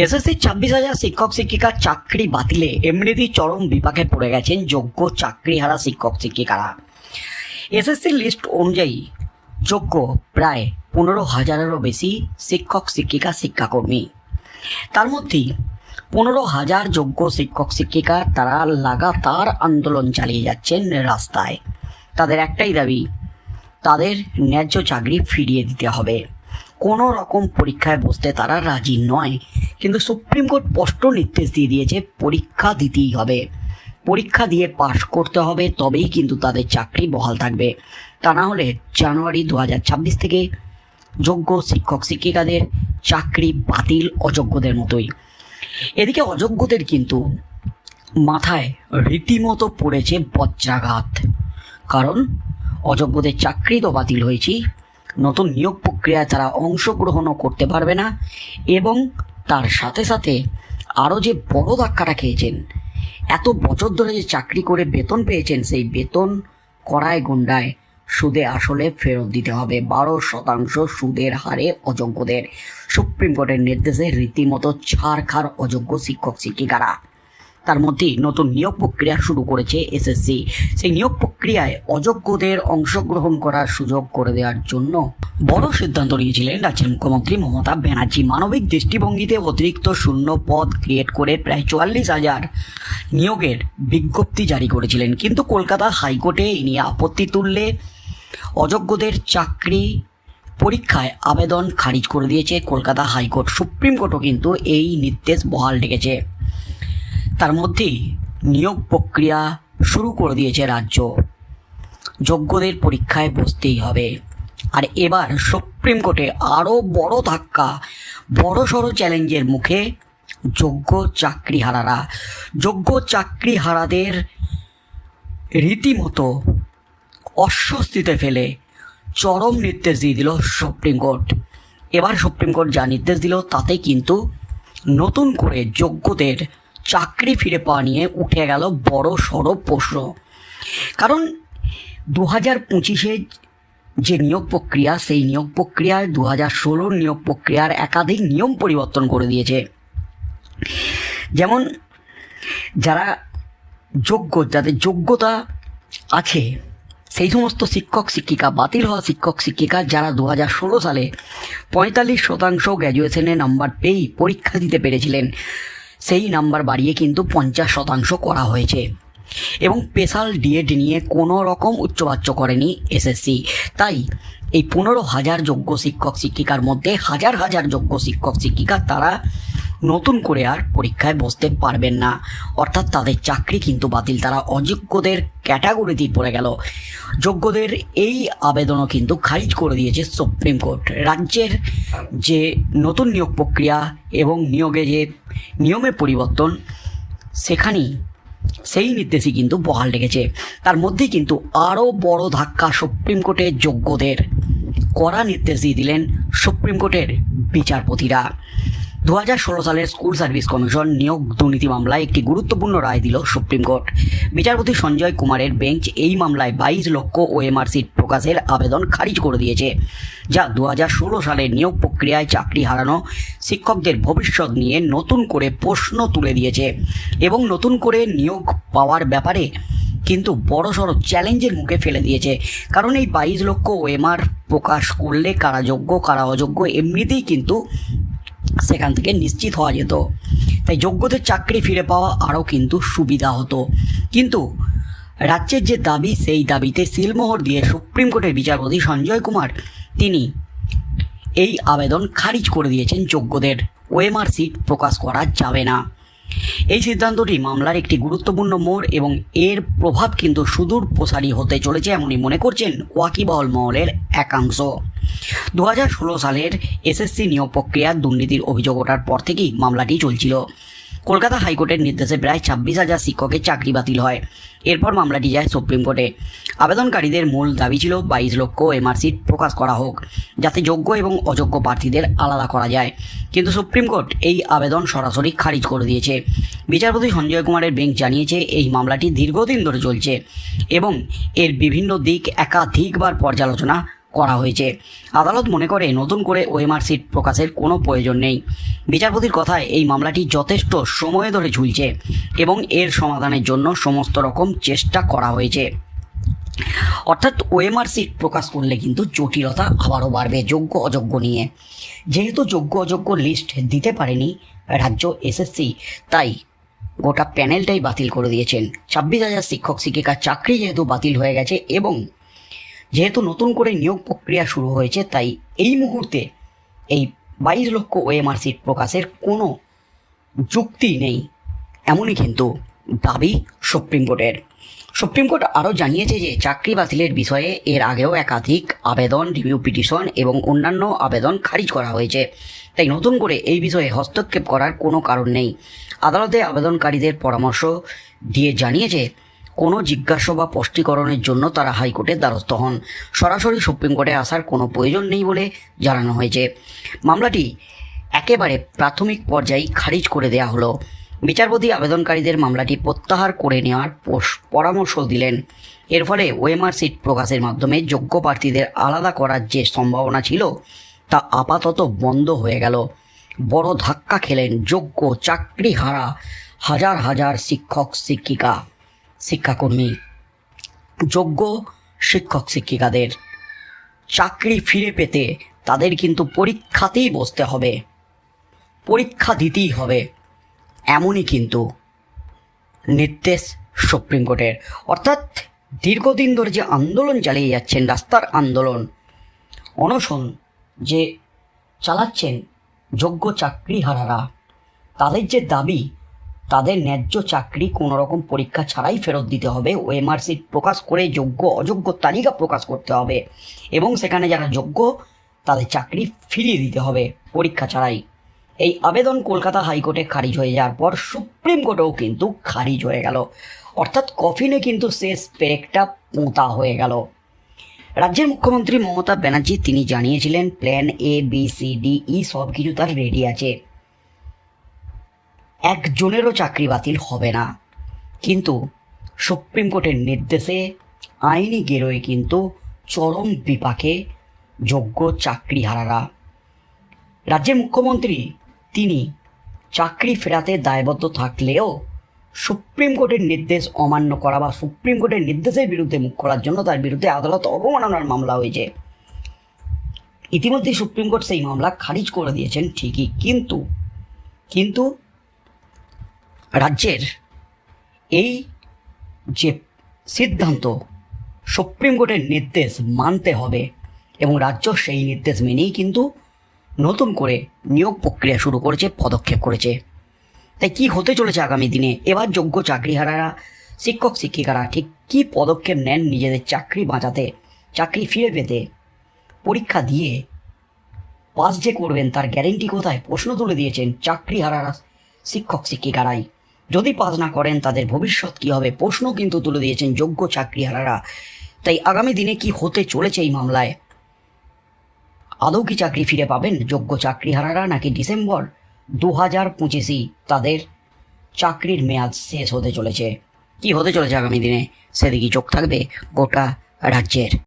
SSC ছাব্বিশ হাজার শিক্ষক শিক্ষিকার চাকরি বাতিলে, এমনিতেই চরম বিপাকে পড়ে গেছেন যোগ্য চাকরিহারা শিক্ষক শিক্ষিকারা। এসএসসি লিস্ট অনুযায়ী যোগ্য প্রায় পনেরো হাজারেরও বেশি শিক্ষক শিক্ষিকা শিক্ষাকর্মী। তার মধ্যেই পনেরো হাজার যোগ্য শিক্ষক শিক্ষিকা তারা লাগাতার আন্দোলন চালিয়ে যাচ্ছেন রাস্তায়। তাদের একটাই দাবি, তাদের ন্যায্য চাকরি ফিরিয়ে দিতে হবে। কোনো রকম পরীক্ষায় বসতে তারা রাজি নয়। কিন্তু সুপ্রিম কোর্ট স্পষ্ট নির্দেশ দিয়ে দিয়েছে, পরীক্ষা দিতেই হবে। পরীক্ষা দিয়ে পাশ করতে হবে, তবেই কিন্তু তাদের চাকরি বহাল থাকবে। তা না হলে জানুয়ারি দু হাজার ছাব্বিশ থেকে যোগ্য শিক্ষক শিক্ষিকাদের চাকরি বাতিল অযোগ্যদের মতোই। এদিকে অযোগ্যদের কিন্তু মাথায় রীতিমতো পড়েছে বজ্রাঘাত। কারণ, অযোগ্যদের চাকরি তো বাতিল হয়েছি নতুন নিয়োগ প্রক্রিয়ায় তারা অংশগ্রহণও করতে পারবে না এবং তার সাথে সাথে আরও যে বড় ধাক্কাটা খেয়েছেন এত বছর ধরে যে চাকরি করে বেতন পেয়েছেন, সেই বেতন করায় গুন্ডায় সুদে আসলে ফেরত দিতে হবে। বারো শতাংশ সুদের হারে অযোগ্যদের। সুপ্রিম কোর্টের নির্দেশে রীতিমতো ছাড় খার অযোগ্য শিক্ষক শিক্ষিকারা তার মধ্যেই নতুন নিয়োগ প্রক্রিয়া শুরু করেছে এসএসসি সেই নিয়োগ প্রক্রিয়ায় অযোগ্যদের অংশগ্রহণ করার সুযোগ করে দেওয়ার জন্য বড় সিদ্ধান্ত নিয়েছিলেন রাজ্যের মুখ্যমন্ত্রী মমতা ব্যানার্জি। মানবিক দৃষ্টিভঙ্গিতে অতিরিক্ত শূন্য পদ ক্রিয়েট করে প্রায় চুয়াল্লিশ হাজার নিয়োগের বিজ্ঞপ্তি জারি করেছিলেন। কিন্তু কলকাতা হাইকোর্টে এই নিয়ে আপত্তি তুললে অযোগ্যদের চাকরি পরীক্ষায় আবেদন খারিজ করে দিয়েছে। কলকাতা হাইকোর্ট সুপ্রিম কোর্টও কিন্তু এই নির্দেশ বহাল রেখেছে। তার মধ্যেই নিয়োগ প্রক্রিয়া শুরু করে দিয়েছে রাজ্য। যোগ্যদের পরীক্ষায় বসতেই হবে। আর এবার সুপ্রিম কোর্টে আরও বড় ধাক্কা বড় সড়ো চ্যালেঞ্জের মুখে যোগ্য চাকরিহারারা। যোগ্য চাকরিহারাদের রীতিমতো অস্বস্তিতে ফেলে চরম নির্দেশ দিয়ে দিল সুপ্রিম কোর্ট। এবার সুপ্রিম কোর্ট যা নির্দেশ দিল, তাতে কিন্তু নতুন করে যোগ্যদের চাকরি ফিরে পাওয়া নিয়ে উঠে গেল বড় সড় প্রশ্ন। কারণ দু হাজার পঁচিশে যে নিয়োগ প্রক্রিয়া, সেই নিয়োগ প্রক্রিয়ায় দু হাজার ষোলোর নিয়োগ প্রক্রিয়ার একাধিক নিয়ম পরিবর্তন করে দিয়েছে। যেমন যারা যোগ্য, যাদের যোগ্যতা আছে, সেই সমস্ত শিক্ষক, শিক্ষিকা, বাতিল হওয়া শিক্ষক, শিক্ষিকা যারা দু হাজার ষোলো সালে পঁয়তাল্লিশ শতাংশ গ্র্যাজুয়েশনে নাম্বার পেয়েই পরীক্ষা দিতে পেরেছিলেন সেই নাম্বার বাড়িয়ে কিন্তু পঞ্চাশ শতাংশ করা হয়েছে। এবং স্পেশাল ডিএড নিয়ে কোনো রকম উচ্চবাচ্য করেনি এসএসসি তাই এই পনেরো হাজার যোগ্য শিক্ষক, শিক্ষিকার মধ্যে হাজার হাজার যোগ্য শিক্ষক, শিক্ষিকা তারা নতুন করে আর পরীক্ষায় বসতে পারবেন না। অর্থাৎ তাদের চাকরি কিন্তু বাতিল। তারা অযোগ্যদের ক্যাটাগরিতেই পড়ে গেল। যোগ্যদের এই আবেদনও কিন্তু খারিজ করে দিয়েছে সুপ্রিম কোর্ট। রাজ্যের যে নতুন নিয়োগ প্রক্রিয়া এবং নিয়োগে যে নিয়মের পরিবর্তন, সেখানেই সেই নির্দেশই কিন্তু বহাল রেখেছে। তার মধ্যেই কিন্তু আরও বড় ধাক্কা সুপ্রিম কোর্টের যোগ্যদের কড়া নির্দেশ দিয়ে দিলেন সুপ্রিম কোর্টের বিচারপতিরা। দু হাজার ষোলো সালের স্কুল সার্ভিস কমিশন নিয়োগ দুর্নীতি মামলায় একটি গুরুত্বপূর্ণ রায় দিল সুপ্রিম কোর্ট। বিচারপতি সঞ্জয় কুমারের বেঞ্চ এই মামলায় বাইশ লক্ষ ওএমআর সিট প্রকাশের আবেদন খারিজ করে দিয়েছে, যা দু হাজার ষোলো সালের নিয়োগ প্রক্রিয়ায় চাকরি হারানো শিক্ষকদের ভবিষ্যৎ নিয়ে নতুন করে প্রশ্ন তুলে দিয়েছে এবং নতুন করে নিয়োগ পাওয়ার ব্যাপারে কিন্তু বড়সড় চ্যালেঞ্জের মুখে ফেলে দিয়েছে। কারণ এই বাইশ লক্ষ ওএমআর প্রকাশ করলে কারা যোগ্য কারা অযোগ্য এমনিতেই কিন্তু সেখান থেকে নিশ্চিত হওয়া যেত। তাই যোগ্যদের চাকরি ফিরে পাওয়া আরও কিন্তু সুবিধা হতো। কিন্তু রাজ্যের যে দাবি, সেই দাবিতে সিলমোহর দিয়ে সুপ্রিম কোর্টের বিচারপতি সঞ্জয় কুমার তিনি এই আবেদন খারিজ করে দিয়েছেন যোগ্যদের। ওএমআর সিট প্রকাশ করা যাবে না। এই সিদ্ধান্তটি মামলার একটি গুরুত্বপূর্ণ মোড় এবং এর প্রভাব কিন্তু সুদূর প্রসারী হতে চলেছে এমনই মনে করছেন ওয়াকিবহল মহলের একাংশ। দু হাজার ষোলো সালের এসএসসি নিয়োগ প্রক্রিয়ার দুর্নীতির অভিযোগ ওঠার পর থেকেই মামলাটি চলছিল। কলকাতা হাইকোর্টের নির্দেশে প্রায় ছাব্বিশ হাজার শিক্ষকের চাকরি বাতিল হয়। এরপর মামলাটি যায় সুপ্রিম কোর্টে। আবেদনকারীদের মূল দাবি ছিল বাইশ লক্ষ এমআরসি প্রকাশ করা হোক, যাতে যোগ্য এবং অযোগ্য প্রার্থীদের আলাদা করা যায়। কিন্তু সুপ্রিম কোর্ট এই আবেদন সরাসরি খারিজ করে দিয়েছে। বিচারপতি সঞ্জয় কুমারের বেঞ্চ জানিয়েছে, এই মামলাটি দীর্ঘদিন ধরে চলছে এবং এর বিভিন্ন দিক একাধিকবার পর্যালোচনা করা হয়েছে। আদালত মনে করে নতুন করে ওএমআর সিট প্রকাশের কোনো প্রয়োজন নেই। বিচারপতির কথায় এই মামলাটি যথেষ্ট সময় ধরে ঝুলছে এবং এর সমাধানের জন্য সমস্ত রকম চেষ্টা করা হয়েছে। অর্থাৎ ওএমআর সিট প্রকাশ করলে কিন্তু জটিলতা আবারও বাড়বে যোগ্য অযোগ্য নিয়ে। যেহেতু যোগ্য অযোগ্য লিস্ট দিতে পারেনি রাজ্য এসএসসি, তাই গোটা প্যানেলটাই বাতিল করে দিয়েছেন। ছাব্বিশ হাজার শিক্ষক শিক্ষিকার চাকরি যেহেতু বাতিল হয়ে গেছে এবং যেহেতু নতুন করে নিয়োগ প্রক্রিয়া শুরু হয়েছে, তাই এই মুহূর্তে এই বাইশ লক্ষ ওএমআর সিট প্রকাশের কোনো যুক্তি নেই। এমনই কিন্তু দাবি সুপ্রিম কোর্টের। সুপ্রিম কোর্ট আরও জানিয়েছে যে চাকরি বাতিলের বিষয়ে এর আগেও একাধিক আবেদন রিভিউ পিটিশন এবং অন্যান্য আবেদন খারিজ করা হয়েছে। তাই নতুন করে এই বিষয়ে হস্তক্ষেপ করার কোনো কারণ নেই। আদালতে আবেদনকারীদের পরামর্শ দিয়ে জানিয়েছে কোনো জিজ্ঞাসা বা স্পষ্টীকরণের জন্য তারা হাইকোর্টের দ্বারস্থ হন। সরাসরি সুপ্রিম কোর্টে আসার কোনো প্রয়োজন নেই বলে জানানো হয়েছে। মামলাটি একেবারে প্রাথমিক পর্যায়ে খারিজ করে দেয়া হলো। বিচারপতি আবেদনকারীদের মামলাটি প্রত্যাহার করে নেওয়ার পরামর্শ দিলেন। এর ফলে ওয়েমার সিট প্রকাশের মাধ্যমে যোগ্য প্রার্থীদের আলাদা করার যে সম্ভাবনা ছিল, তা আপাতত বন্ধ হয়ে গেল। বড় ধাক্কা খেলেন যোগ্য চাকরি হারা হাজার হাজার শিক্ষক শিক্ষিকা শিক্ষাকর্মী, যোগ্য শিক্ষক শিক্ষিকাদের। চাকরি ফিরে পেতে তাদের কিন্তু পরীক্ষাতেই বসতে হবে। পরীক্ষা দিতেই হবে। এমনই কিন্তু নির্দেশ সুপ্রিম কোর্টের। অর্থাৎ দীর্ঘদিন ধরে যে আন্দোলন চালিয়ে যাচ্ছেন, রাস্তার আন্দোলন, অনশন যে চালাচ্ছেন যোগ্য চাকরিহারারা, তাদের যে দাবি তাদের ন্যায্য চাকরি কোনো রকম পরীক্ষা ছাড়াই ফেরত দিতে হবে। ওএমআর সিট প্রকাশ করে যোগ্য, অযোগ্য তালিকা প্রকাশ করতে হবে এবং সেখানে যারা যোগ্য, তাদের চাকরি ফিরিয়ে দিতে হবে পরীক্ষা ছাড়াই। এই আবেদন কলকাতা হাইকোর্টে খারিজ হয়ে যাওয়ার পর সুপ্রিম কোর্টেও কিন্তু খারিজ হয়ে গেল। অর্থাৎ কফিনে কিন্তু শেষ পেরেকটা পোঁতা হয়ে গেল। রাজ্যের মুখ্যমন্ত্রী মমতা ব্যানার্জি, তিনি জানিয়েছিলেন plan A B C D E সব কিছু তার রেডি আছে। একজনেরও চাকরি বাতিল হবে না। কিন্তু সুপ্রিম কোর্টের নির্দেশে আইনি গেরোয় কিন্তু চরম বিপাকে যোগ্য চাকরিহারারা। রাজ্যের মুখ্যমন্ত্রী তিনি চাকরি ফেরাতে দায়বদ্ধ থাকলেও সুপ্রিম কোর্টের নির্দেশ অমান্য করা বা সুপ্রিম কোর্টের নির্দেশের বিরুদ্ধে মুখ করার জন্য তার বিরুদ্ধে আদালত অবমাননার মামলা হয়েছে। ইতিমধ্যে সুপ্রিম কোর্ট সেই মামলা খারিজ করে দিয়েছেন ঠিকই, কিন্তু কিন্তু রাজ্যের এই যে সিদ্ধান্ত সুপ্রিম কোর্টের নির্দেশ মানতে হবে এবং রাজ্য সেই নির্দেশ মেনেই কিন্তু নতুন করে নিয়োগ প্রক্রিয়া শুরু করেছে, পদক্ষেপ করেছে। তাই কি হতে চলেছে আগামী দিনে? এবার যোগ্য চাকরিহারারা, শিক্ষক, শিক্ষিকারা ঠিক কি পদক্ষেপ নেন নিজেদের চাকরি বাঁচাতে, চাকরি ফিরে পেতে? পরীক্ষা দিয়ে পাস যে করবেন তার গ্যারেন্টি কোথায়? প্রশ্ন তুলে দিয়েছেন চাকরিহারারা, শিক্ষক, শিক্ষিকারাই। যদি পাস না করেন, তাদের ভবিষ্যৎ কী হবে? প্রশ্ন কিন্তু তুলে দিয়েছেন যোগ্য চাকরিহারারা। তাই আগামী দিনে কি হতে চলেছে এই মামলায়? আদৌ কি চাকরি ফিরে পাবেন যোগ্য চাকরিহারারা নাকি ডিসেম্বর দু হাজার পঁচিশই তাদের চাকরির মেয়াদ শেষ হতে চলেছে? কি হতে চলেছে আগামী দিনে? সেদিকে চোখ থাকবে গোটা রাজ্যের।